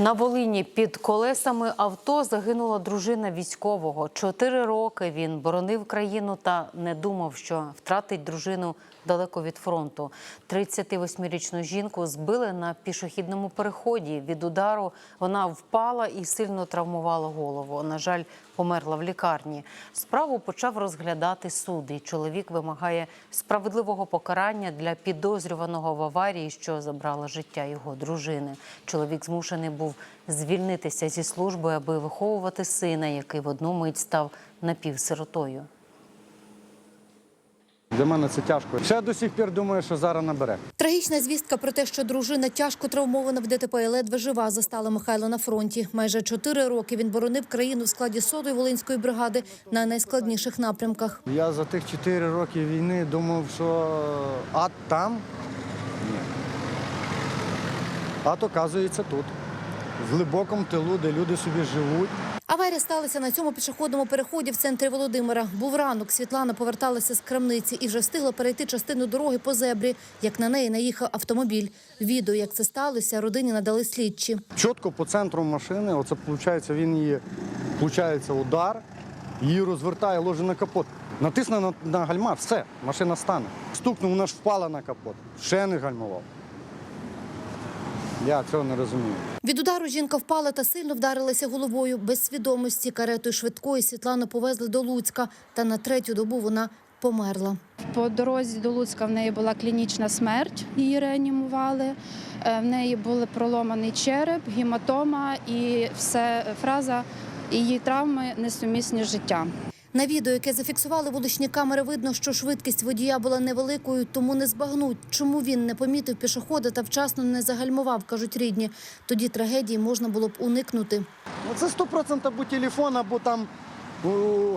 На Волині під колесами авто загинула дружина військового. Чотири роки він боронив країну та не думав, що втратить дружину далеко від фронту. 38-річну жінку збили на пішохідному переході. Від удару вона впала і сильно травмувала голову. На жаль, померла в лікарні. Справу почав розглядати суд. І чоловік вимагає справедливого покарання для підозрюваного в аварії, що забрала життя його дружини. Чоловік змушений був звільнитися зі служби, аби виховувати сина, який в одну мить став напівсиротою. Для мене це тяжко. Ще до сих пір думаю, що зараз набере. Трагічна звістка про те, що дружина тяжко травмована в ДТП і ледве жива, застала Михайло на фронті. Майже чотири роки він боронив країну в складі сотої волинської бригади на найскладніших напрямках. Я за тих 4 роки війни думав, що ад там. Ні. Ад, оказується, тут. В глибокому тилу, де люди собі живуть. Аварія сталася на цьому пішохідному переході в центрі Володимира. Був ранок. Світлана поверталася з крамниці і вже встигла перейти частину дороги по зебрі, як на неї наїхав автомобіль. Відео, як це сталося, родині надали слідчі. Чітко по центру машини, оце виходить, він її, виходить, удар, її розвертає, ложить на капот. Натисне на, на гальма, все, машина стане. Стукнув, вона ж впала на капот. Ще не гальмував. Я цього не розумію. Від удару жінка впала та сильно вдарилася головою. Без свідомості каретою швидкої Світлану повезли до Луцька. Та на третю добу вона померла. По дорозі до Луцька в неї була клінічна смерть, її реанімували. Е, В неї були проломаний череп, гематома і все фраза її травми несумісні з життям. На відео, яке зафіксували вуличні камери, видно, що швидкість водія була невеликою, тому не збагнуть, чому він не помітив пішохода та вчасно не загальмував, кажуть рідні. Тоді трагедії можна було б уникнути. Ну, Це 100% або телефон, або там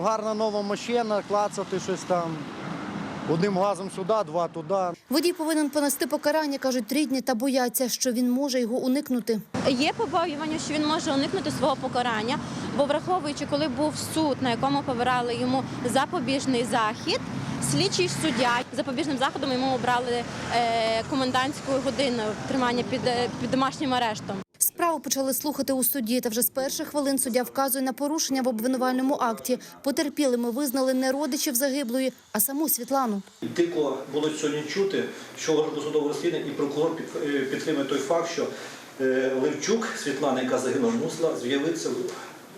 гарна нова машина, клацати щось там. Одним газом сюди, два туди. Водій повинен понести покарання, кажуть рідні, та бояться, що він може його уникнути. Є побоювання, що він може уникнути свого покарання, бо враховуючи, коли був суд, на якому повирали йому запобіжний захід, слідчий суддя запобіжним заходом йому обрали е, комендантську годину тримання під, е, під домашнім арештом. Справу почали слухати у суді, та вже з перших хвилин суддя вказує на порушення в обвинувальному акті. Потерпілими визнали не родичів загиблої, а саму Світлану. Дико було сьогодні чути, що судового розслідування і прокурор е, підтримує той факт, що е, Левчук Світлана, яка загинула, мусила з'явитися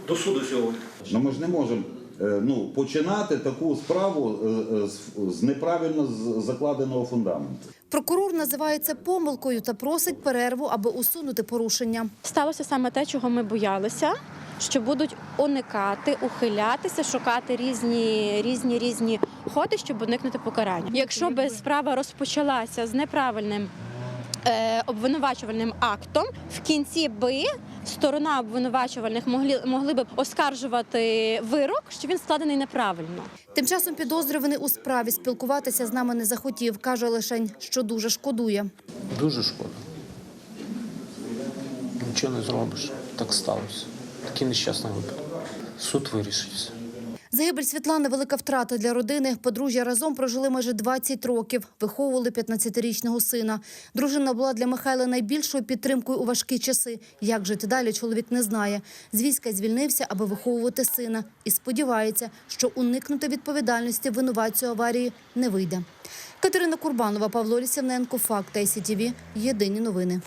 до суду сьогодні. Ну ми ж не можемо ну, починати таку справу е, е, з- неправильно з- закладеного фундаменту. Прокурор називає це помилкою та просить перерву, аби усунути порушення. Сталося саме те, чого ми боялися. Що будуть уникати, ухилятися, шукати різні різні різні ходи, щоб уникнути покарання. Якщо би справа розпочалася з неправильним е, обвинувачувальним актом, в кінці би сторона обвинувачувальних могли, могли би оскаржувати вирок, що він складений неправильно. Тим часом підозрюваний у справі спілкуватися з нами не захотів. Каже лишень, що дуже шкодує. Дуже шкода. Нічого не зробиш. Так сталося. Такий нещасний випадок. Суд вирішить все. Загибель Світлани – велика втрата для родини. Подружжя разом прожили майже 20 років. Виховували 15-річного сина. Дружина була для Михайла найбільшою підтримкою у важкі часи. Як жити далі, чоловік не знає. З війська звільнився, аби виховувати сина. І сподівається, що уникнути відповідальності винуватцю аварії не вийде. Катерина Курбанова, Павло Лісівненко, Факт ICTV. Єдині новини.